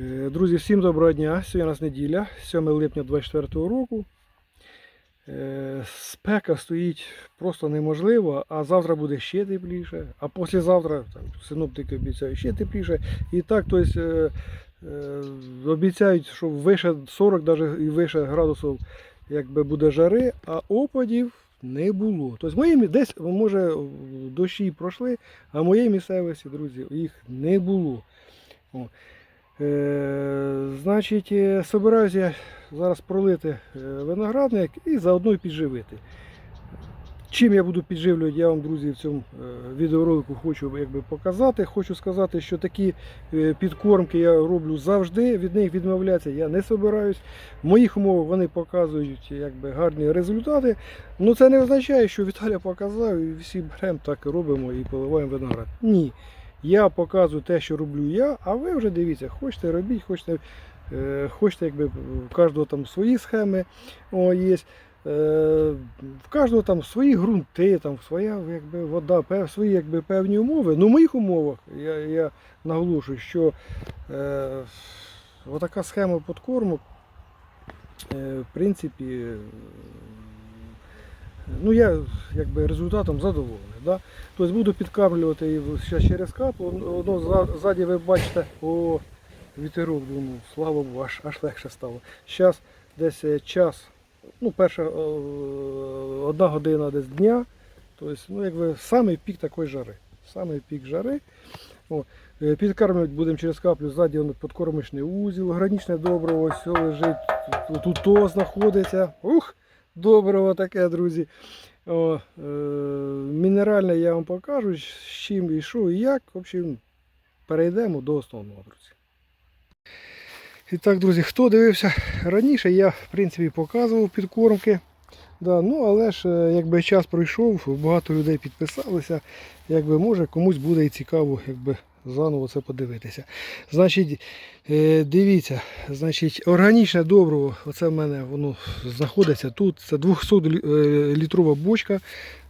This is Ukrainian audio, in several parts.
Е, Друзі, всім доброго дня. Сьогодні у нас неділя, 7 липня 2024 року. Е, Спека стоїть просто неможливо, а завтра буде ще тепліше, а післязавтра там, синоптики обіцяють ще тепліше. І так, тобто, е, обіцяють, що вище 40 даже, і вище градусів якби буде жари, а опадів не було. Тобто мої десь, може, дощі пройшли, а моїй місцевості, друзі, їх не було. О. Е, значить, е, собираюся я зараз пролити е, виноградник і заодно підживити. Чим я буду підживлювати, я вам, друзі, в цьому відеоролику хочу якби, показати. Хочу сказати, що такі підкормки я роблю завжди, від них відмовлятися я не собираюсь. В моїх умовах вони показують якби, гарні результати. Ну це не означає, що Віталя показав і всі беремо, так робимо і поливаємо виноград. Ні. Я показую те, що роблю я, а ви вже дивіться, хочете робіть, хочете, е, хочете якби, в кожного там свої схеми о, є. Е, в кожного там свої ґрунти, там своя якби, вода, пев, свої якби, певні умови. Ну, в моїх умовах я, я наголошую, що е, отака схема подкормок, е, в принципі, ну я якби результатом задоволений. Да? Тобто буду підкармлювати і зараз через каплю. Воно ззаді ви бачите, о, вітерок, думаю, слава Богу, аж, аж легше стало. Зараз десь е, час, ну, перша е, одна година десь дня. Тобто, ну, якби самий пік такої жари. Самий пік жари. О, е, підкармлювати будемо через каплю, ззаді воно подкормочний узіл, гранічне добриво, ось лежить, тут то знаходиться. Ух, добриво таке, друзі. О, е, мінеральне я вам покажу, з чим і що і як. В общем, перейдемо до основного, друзі. І так, друзі, хто дивився раніше, я в принципі показував підкормки. Да, ну, але ж е, якби час пройшов, багато людей підписалися. Якби може комусь буде і цікаво, якби заново це подивитися. Значить, е, дивіться, значить, органічне добриво, оце в мене воно знаходиться тут. Це 200 лі- е, літрова бочка,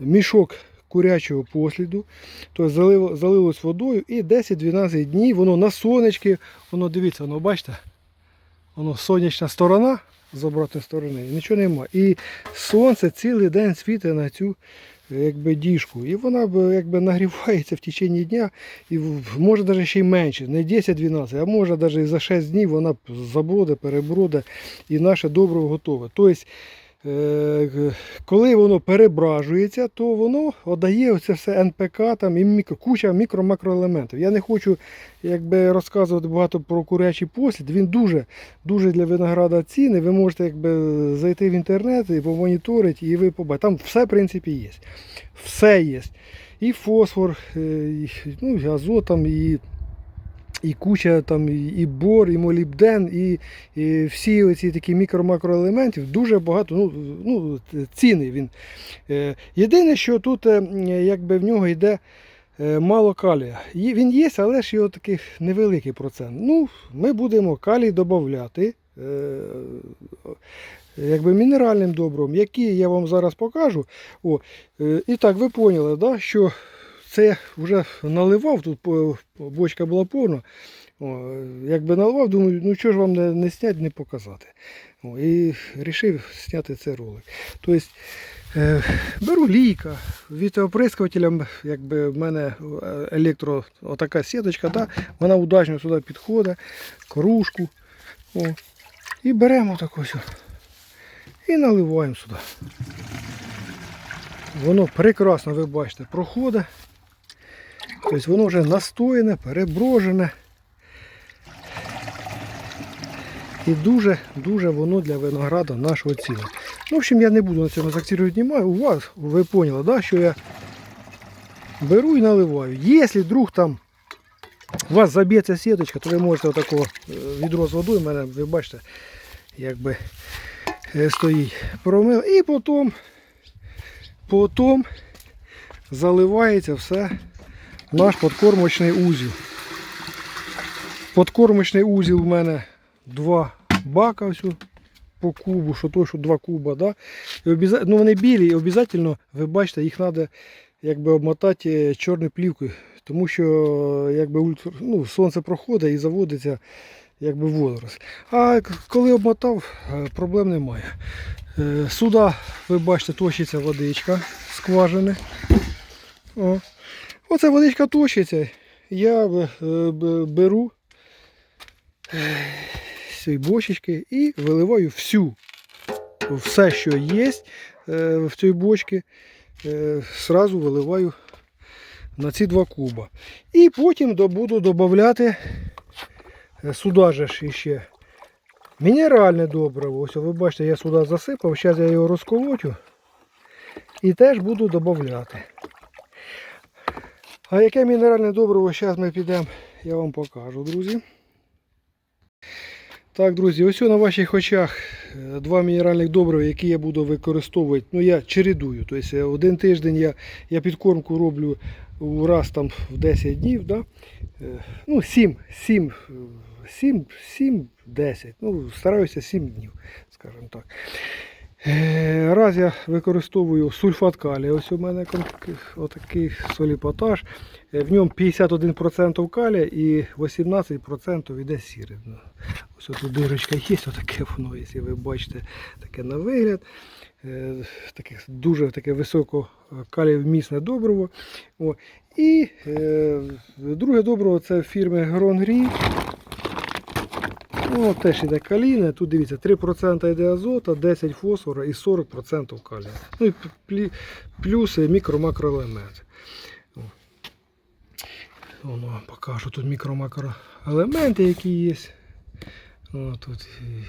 мішок курячого посліду. Тобто залило, залилось водою і 10-12 днів воно на сонечки, воно дивіться, воно бачите, воно сонячна сторона з обратної сторони, нічого нема. І сонце цілий день світить на цю якби, діжку. І вона якби, нагрівається в течение дня, і може навіть ще й менше, не 10-12, а може навіть за 6 днів вона заброде, переброде і наше добре готове. Тобто, коли воно перебражується, то воно отдає оце все НПК там, і мікро, куча мікро-макроелементів. Я не хочу якби, розказувати багато про курячий послід. Він дуже, дуже для винограда цінний. Ви можете якби, зайти в інтернет і помоніторити, і ви побачите. Там все в принципі є. Все є. І фосфор, е, і, ну, і азот, там, і і куча там і бор, і молібден, і, і всі оці такі мікро-макроелементів дуже багато. Ну, ну, цінний він. Е, Єдине, що тут е, якби в нього йде е, мало калія. Він є, але ж його такий невеликий процент. Ну, ми будемо калій додати. Якби мінеральним добром, які я вам зараз покажу. О, і так, ви поняли, да, що це я вже наливав, тут бочка була повна. Якби наливав, думаю, ну чого ж вам не, не зняти, не показати. О, і вирішив зняти цей ролик. Тобто, е, беру лійка, від оприскувателя, якби в мене е, електро, отака сіточка, да, вона удачно сюди підходить, кружку. О, і беремо таку ось і наливаємо сюди. Воно прекрасно, ви бачите, проходить. Тобто воно вже настояне, переброжене. І дуже-дуже воно для винограда нашого ціле. Ну, в общем, я не буду на цьому закцірювати увагу. У вас, ви поняли, да, що я беру і наливаю. Якщо вдруг там у вас заб'ється сіточка, то ви можете отакого е, відро з водою, в мене, ви бачите, якби е, стоїть промив. І потім, потім заливається все наш подкормочний узіл. Подкормочний узіл у мене два бака ось по кубу, що то, що два куба. Да? І обяза... ну, вони білі, і обов'язково, ви бачите, їх треба якби, обмотати чорною плівкою. Тому що якби, ультра... ну, сонце проходить і заводиться якби водоросль. А коли обмотав, е, проблем немає. Е, Сюди, ви бачите, точиться водичка скважини. О. Оце водичка точиться. Я е, беру е, з бочечки і виливаю всю. Все, що є е, в цій бочці, е, сразу виливаю на ці два куба. І потім буду додати е, сюди же ж іще мінеральне добриво. Ось ви бачите, я сюди засипав, зараз я його розколотю і теж буду додати. А яке мінеральне добриво, зараз ми підемо, я вам покажу, друзі. Так, друзі, ось на ваших очах е, два мінеральних добрива, які я буду використовувати. Ну, я чередую. Тобто е, один тиждень я, я підкормку роблю раз там в 10 днів. Да? Е, Ну, 7, 7, 7, 7, 10. Ну, стараюся 7 днів, скажімо так. Е, Раз я використовую сульфат калія. Ось у мене отакий соліпотаж. Е, В ньому 51% калія і 18% йде сіри. Ось тут дирочка є, отаке воно, якщо ви бачите, таке на вигляд. Е, Таке дуже таке високо калієвмісне добриво. О. І е, друге добриво це фірми Гронгрі. Ну, теж іде калійне. Тут дивіться, 3% йде азота, 10 фосфора і 40% калія. Ну і плюс мікро-макроелементи. Воно покажу тут мікро-макроелементи, які є. О, тут і,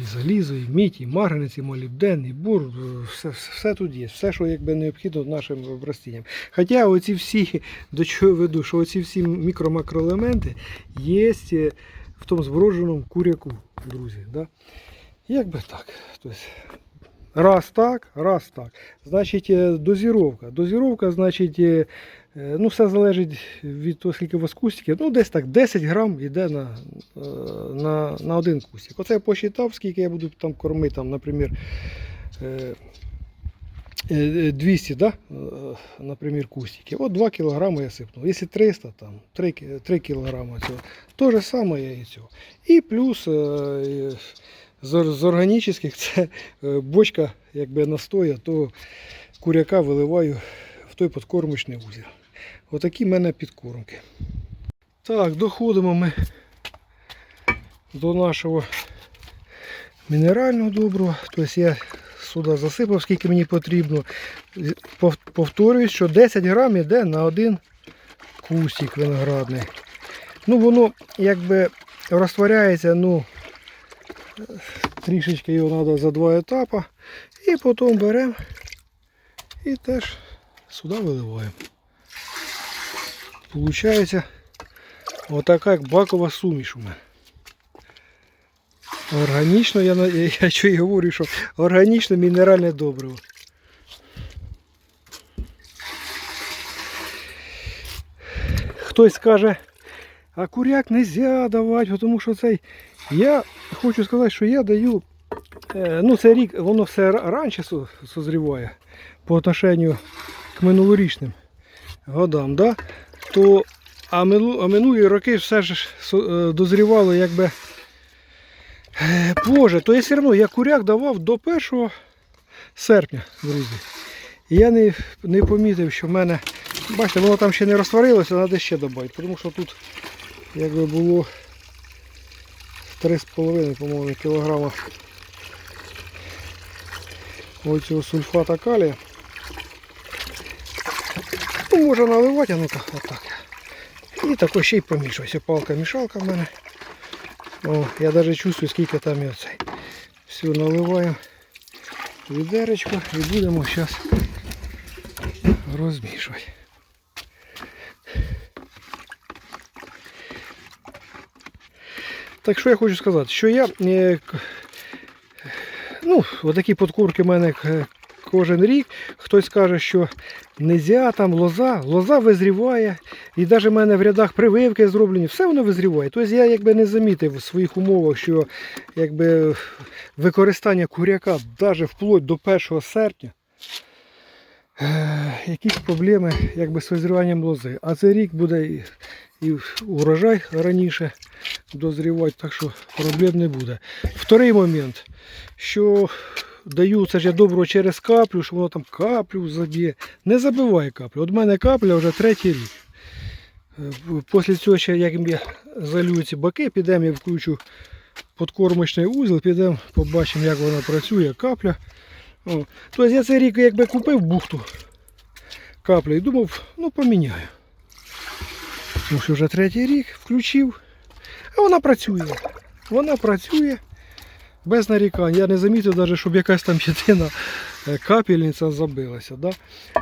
і залізо, і мідь, і марганець, і молібден, і бур, все, все, все тут є. Все, що якби необхідно нашим растінням. Хоча оці всі, до чого веду, що оці всі мікро-макроелементи є е, в тому збродженому куряку, друзі. Да? Якби так. Тобто, раз так, раз так. Значить, е, дозіровка. Дозіровка, значить, е, е, ну, все залежить від того, скільки у вас кустиків. Ну, десь так 10 грам йде на, на, на один кустик. Оце я посчитав, скільки я буду там кормити, там, наприклад, 200, да? е, наприклад, кустиків. От 2 кг я сипнув. Якщо 300, там 3, 3 кг цього. То же саме я і плюс е, з, ор- органічних це е, бочка, якби настоя, то куряка виливаю в той подкормочний узір. Отакі в мене підкормки. Так, доходимо ми до нашого мінерального доброго. Тобто я сюди засипав, скільки мені потрібно. Пов- Повторююсь, що 10 грам йде на один кустик виноградний. Ну, воно якби розтворяється, ну, трішечки його треба за два етапи. І потім беремо і теж сюди виливаємо. Получається отака як бакова суміш у мене. Органічно, я, я що й говорю, що органічне мінеральне добриво. Хтось скаже, а куряк не можна давати, тому що цей. Я хочу сказати, що я даю. е, Ну, цей рік воно все раніше со- созріває по отношенню к минулорічним годам, да? то а минулі роки все ж е, дозрівало якби е, позже. То я все одно я куряк давав до 1 серпня, друзі. І я не, не помітив, що в мене, бачите, воно там ще не розтворилося, треба ще додати, тому що тут якби було 3,5, по-моєму, кілограма оцього сульфата калія. Ну, можна наливати, а ну-ка, отак. І тако ще й помішується. Палка-мішалка в мене. О, я навіть чувствую, скільки там і оцей. Все, наливаємо відеречко і будемо зараз розмішувати. Так що я хочу сказати, що я е, ну, отакі подкурки в мене е, кожен рік. Хтось каже, що нельзя, там лоза, лоза визріває. І навіть в мене в рядах прививки зроблені, все воно визріває. Тобто я якби не замітив в своїх умовах, що якби використання куряка навіть вплоть до 1 серпня. е, Якісь проблеми якби, з визріванням лози. А цей рік буде і, і урожай раніше дозрівати, так що проблем не буде. Вторий момент, що даю, це ж я добро через каплю, що воно там каплю заб'є. Не забивай каплю. От в мене капля вже третій рік. Е, Після цього ще, як я залю ці баки, підемо, я включу подкормочний узел, підемо, побачимо, як вона працює, капля. О. Тобто я цей рік якби купив бухту каплю і думав, ну поміняю. Тому що вже третій рік включив, а вона працює. Вона працює без нарікань. Я не замітив навіть, щоб якась там єдина е, капельниця забилася. Да?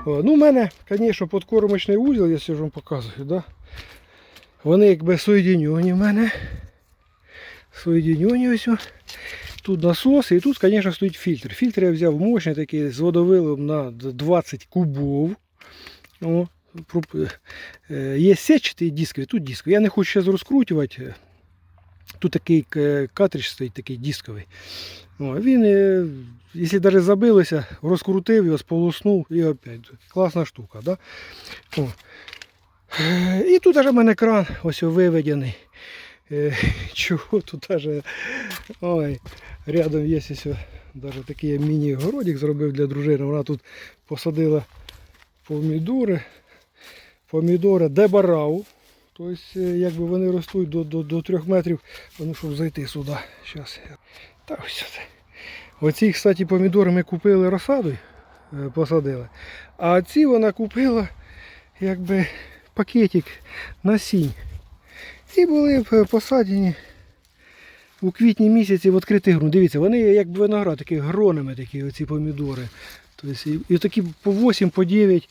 Ну, у мене, звісно, подкормочний узел, я вам показую. Да? Вони якби соєдинені в мене. Соєдинені ось. Тут насос і тут, звісно, стоїть фільтр. Фільтр я взяв мощний такий з водовилом на 20 кубов. О, проп- е, Є сетчатий дисковий, тут дисковий. Я не хочу зараз розкручувати. Тут такий картридж стоїть, такий дисковий. О, він, е, якщо навіть забилося, розкрутив його, сполоснув і опять. Класна штука. Да? О. Е, І тут аж в мене кран ось виведений. Е, Чого тут аж ой, рядом є ось даже такий міні-городик зробив для дружини. Вона тут посадила помідори. Помідори дебарау. Тобто, якби вони ростуть до, до, до 3 метрів, ну, щоб зайти сюди. Щас. я- Та ось це. Оці, кстати, помідори ми купили розсадою, е, посадили. А ці вона купила якби пакетик насінь. І були е, посаджені у квітні місяці в відкритий ґрунт. Дивіться, вони як виноград, такі гронами такі оці помідори. Тобто, і такі по 8, по 9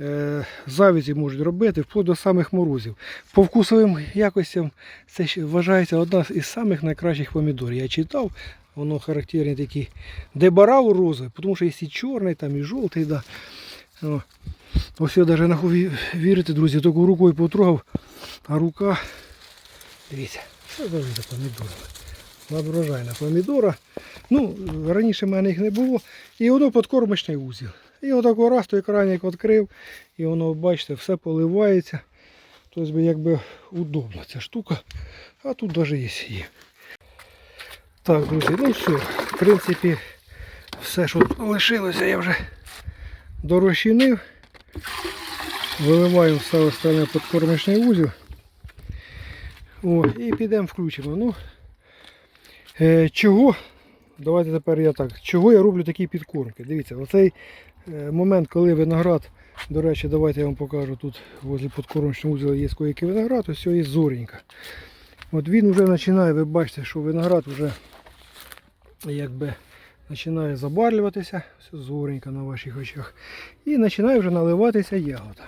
е, завязі можуть робити, вплоть до самих морозів. По вкусовим якостям це вважається одна із самих найкращих помідорів. Я читав, воно характерні такі дебарау розовий, тому що є і чорний, там і жовтий. Да. О. Ось я навіть не можу вірити, друзі, таку рукою потрогав, а рука, дивіться, що за вида помідорами. Надврожайна помідора. Ну, раніше в мене їх не було. І воно подкормочний узіл. І отако раз той кранік відкрив, і воно, бачите, все поливається. Тобто якби удобна ця штука. А тут навіть є. є. Так, друзі, ну все. В принципі, все, що лишилося, я вже дорощинив. Виливаємо все остальне подкормочний узіл. О, і підемо включимо. Ну, е, чого? Давайте тепер я так. Чого я роблю такі підкормки? Дивіться, оцей е, момент, коли виноград, до речі, давайте я вам покажу тут возле подкормочного узла є скоїки виноград, ось є зоренька. От він вже починає, ви бачите, що виноград вже якби починає забарвлюватися, все зоренька на ваших очах. І починає вже наливатися ягода.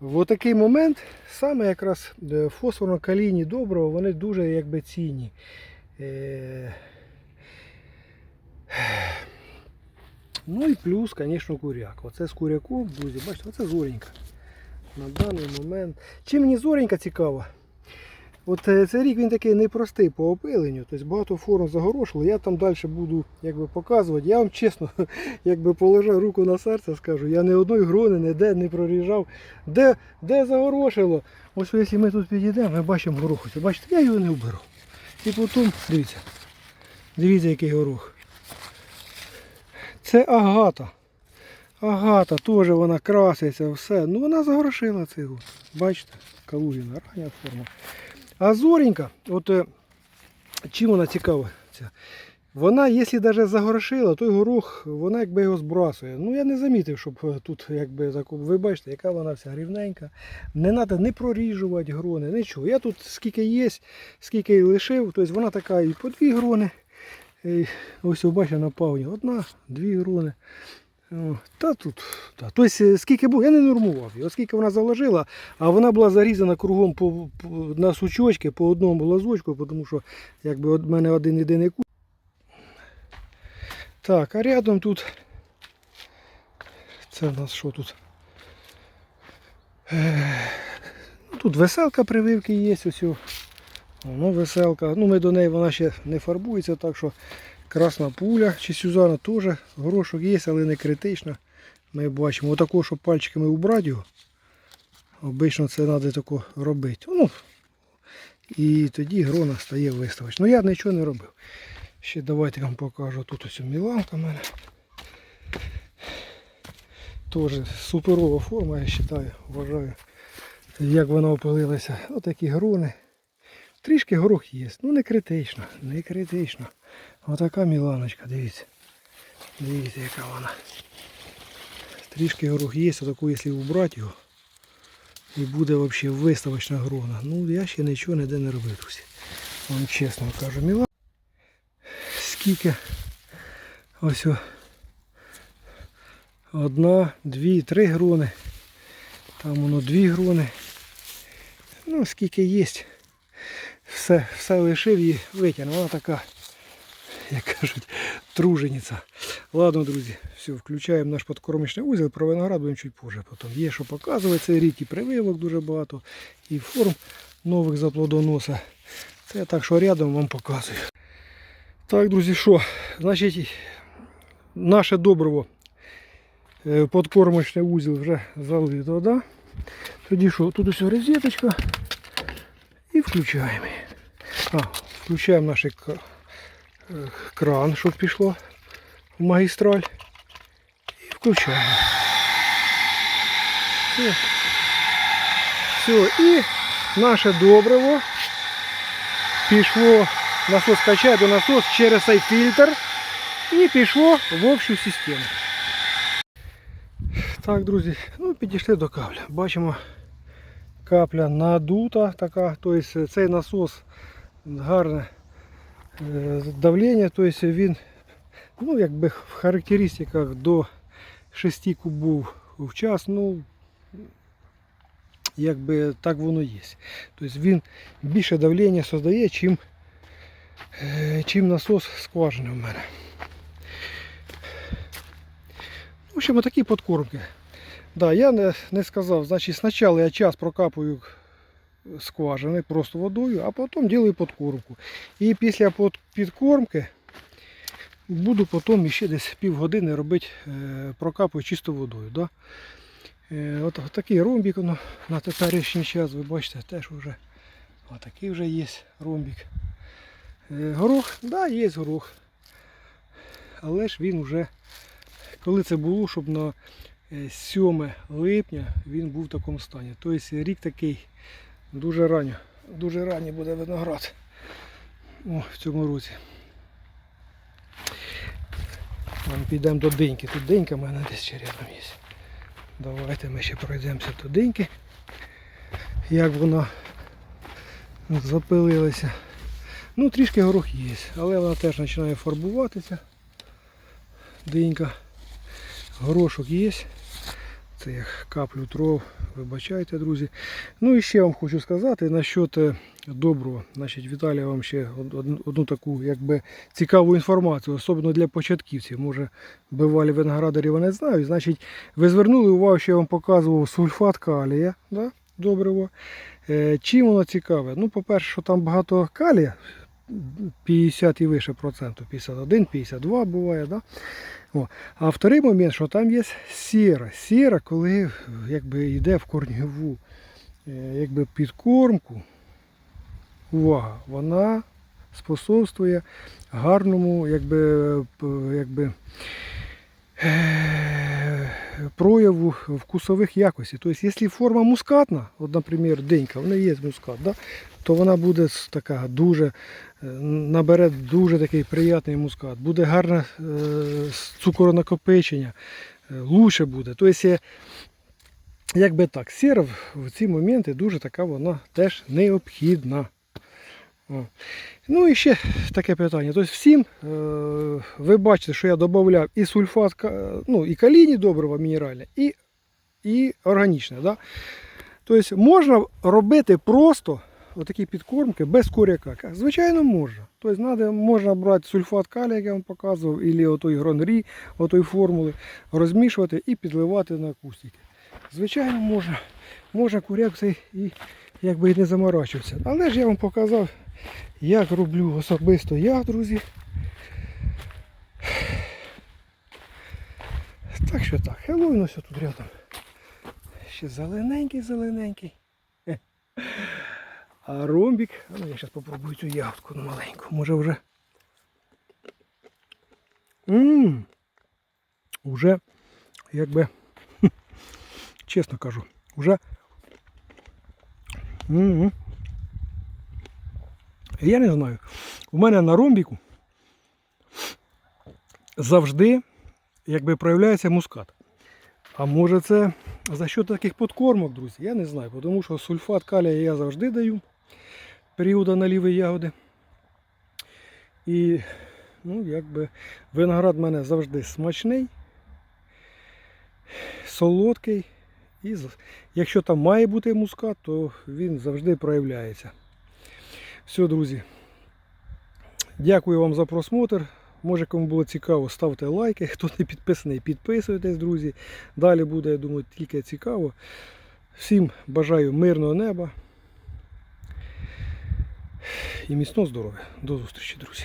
В такий момент саме якраз е, фосфорно-калійні добрива, вони дуже якби цінні. Ну і плюс, звісно, куряк. Оце з куряком, друзі, бачите, оце зоренька. На даний момент. Чим мені зоренька цікава? От е, цей рік він такий непростий по опиленню, тобто багато форм загорошило. Я там далі буду якби, показувати. Я вам чесно, якби положив руку на серце, скажу, я ні одної грони ніде не проріжав. Де, де загорошило? Ось якщо ми тут підійдемо, ми бачимо горох. Бачите, я його не вберу. І потім, дивіться, дивіться, який горох. Це агата. Агата, теж вона краситься, все. Ну вона загорошила цей год. Бачите, калугіна, рання форма. А зоренька, от е, чим вона цікава? Ця? Вона, якщо навіть загорошила, той горох, вона якби його збрасує. Ну я не замітив, щоб е, тут якби ви бачите, яка вона вся рівненька. Не треба не проріжувати грони, нічого. Я тут скільки є, скільки лишив, тобто вона така і по дві грони. Ось бачите на павні. Одна, дві грони. Та тут. Та. Тобто, е, скільки було, я не нормував. Оскільки вона заложила, а вона була зарізана кругом по, по, на сучочки по одному лазочку, тому що якби от мене один єдиний кут. Так, а рядом тут. Це в нас що тут? Ну, Тут веселка прививки є. Ось. Ну, веселка. Ну, ми до неї вона ще не фарбується, так що красна пуля чи Сюзана теж. Горошок є, але не критично. Ми бачимо отако, щоб пальчиками убрати його. Обично це треба тако робити. Ну, І тоді грона стає виставочна. Ну я нічого не робив. Ще давайте вам покажу. Тут ось Міланка в мене. Теж суперова форма, я вважаю, вважаю. Як вона опилилася. Отакі грони. Трішки горох є. Ну не критично, не критично. Отака Міланочка, дивіться. Дивіться, яка вона. Трішки горох є, отаку, якщо убрати його. І буде взагалі виставочна грона. Ну я ще нічого ніде не робив, друзі. Вам чесно кажу, Мілан. Скільки ось о, одна, дві, три грони. Там воно дві грони. Ну, скільки є. Все, все лишив і витягнув. Вона така, як кажуть, тружениця. Ладно, друзі, все, включаємо наш подкормочний узел. Про виноград будемо чуть позже. Потім є, що показувати цей рік, і прививок дуже багато, і форм нових за плодоноса. Це я так, що рядом вам показую. Так, друзі, що? Значить, наше добриво е, подкормочний узел вже залито, да? Тоді що, тут ось розеточка і включаємо. її. А, включаємо наш к- е, кран, щоб пішло в магістраль. І включаємо. Все. Все. І наше добриво пішло, насос качає до насос через цей фільтр і пішло в общу систему. Так, друзі, ну підійшли до капля. Бачимо, Капля надута така, тобто цей насос гарне е, давлення, тобто він ну, якби в характеристиках до 6 кубів в час, ну якби так воно є. Тобто він більше давлення создає, чим, чим насос скважини в мене. В общем, отакі подкормки. Да, я не, не сказав, значить спочатку я час прокапую скважини просто водою, а потім роблю подкормку. І після підкормки буду потім ще десь півгодини робити, е, прокапую чисто водою. Да? Е, от такий ромбик воно на теперішній час, ви бачите, теж вже отакий вже є ромбик. Е, горох, да, є горох. Але ж він вже, коли це було, щоб на 7 липня він був в такому стані. Тобто рік такий дуже ранньо, дуже ранній буде виноград О, в цьому році. Ми підемо до деньки. Тут денька в мене десь ще рядом є. Давайте ми ще пройдемося до деньки. Як вона запилилася. Ну, трішки горох є, але вона теж починає фарбуватися. Денька. Горошок є. Це як каплю тров, вибачайте, друзі. Ну і ще вам хочу сказати насчет е, доброго. Значить, Віталій вам ще од- од- одну таку якби, цікаву інформацію, особливо для початківців. Може, бивалі виноградарі вони знають. Значить, ви звернули увагу, що я вам показував сульфат калія, да? добриво. Е, чим воно цікаве? Ну, по-перше, що там багато калія, 50 і вище процентів, 51, 52 буває. Да? О. А вторий момент, що там є сіра. Сіра, коли якби, йде в корньову е, якби, підкормку, увага, вона способствує гарному якби, якби, е, прояву вкусових якостей. Тобто, якщо форма мускатна, от, наприклад, денька, вона є мускат, да? То вона буде така дуже, е, набере дуже такий приятний мускат. Буде гарне с- е, лучше буде. Тобто, якби так, сіра в- ці моменти дуже така вона теж необхідна. Ну і ще таке питання. Тобто всім, е, ви бачите, що я додавав і сульфат, ну, і калійні добрива мінеральне, і, і органічне. Да? Тобто можна робити просто отакі підкормки без куряка. Звичайно, можна. Тобто надо, можна брати сульфат калія, як я вам показував, або отой гронрі, отой формули, розмішувати і підливати на кустики. Звичайно, можна. Можна куряк цей і якби і не заморачуватися. Але ж я вам показав, як роблю особисто я, друзі. Так що так, Хеллоуін ось тут рядом. Ще зелененький, зелененький. Хе. А ромбік, ну я зараз попробую цю ягодку маленьку. Може вже. Ммм. Уже, якби, чесно кажу, уже. м Я не знаю. У мене на ромбіку завжди якби проявляється мускат. А може це за що таких подкормок, друзі? Я не знаю, тому що сульфат калія я завжди даю періоду наліви ягоди. І ну, якби виноград в мене завжди смачний, солодкий. І якщо там має бути мускат, то він завжди проявляється. Все, друзі. Дякую вам за просмотр. Може, кому було цікаво, ставте лайки. Хто не підписаний, підписуйтесь, друзі. Далі буде, я думаю, тільки цікаво. Всім бажаю мирного неба і міцного здоров'я. До зустрічі, друзі.